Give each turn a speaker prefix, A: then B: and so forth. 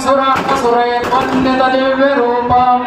A: సురాసురేత్వన్యత దివ్యరూపం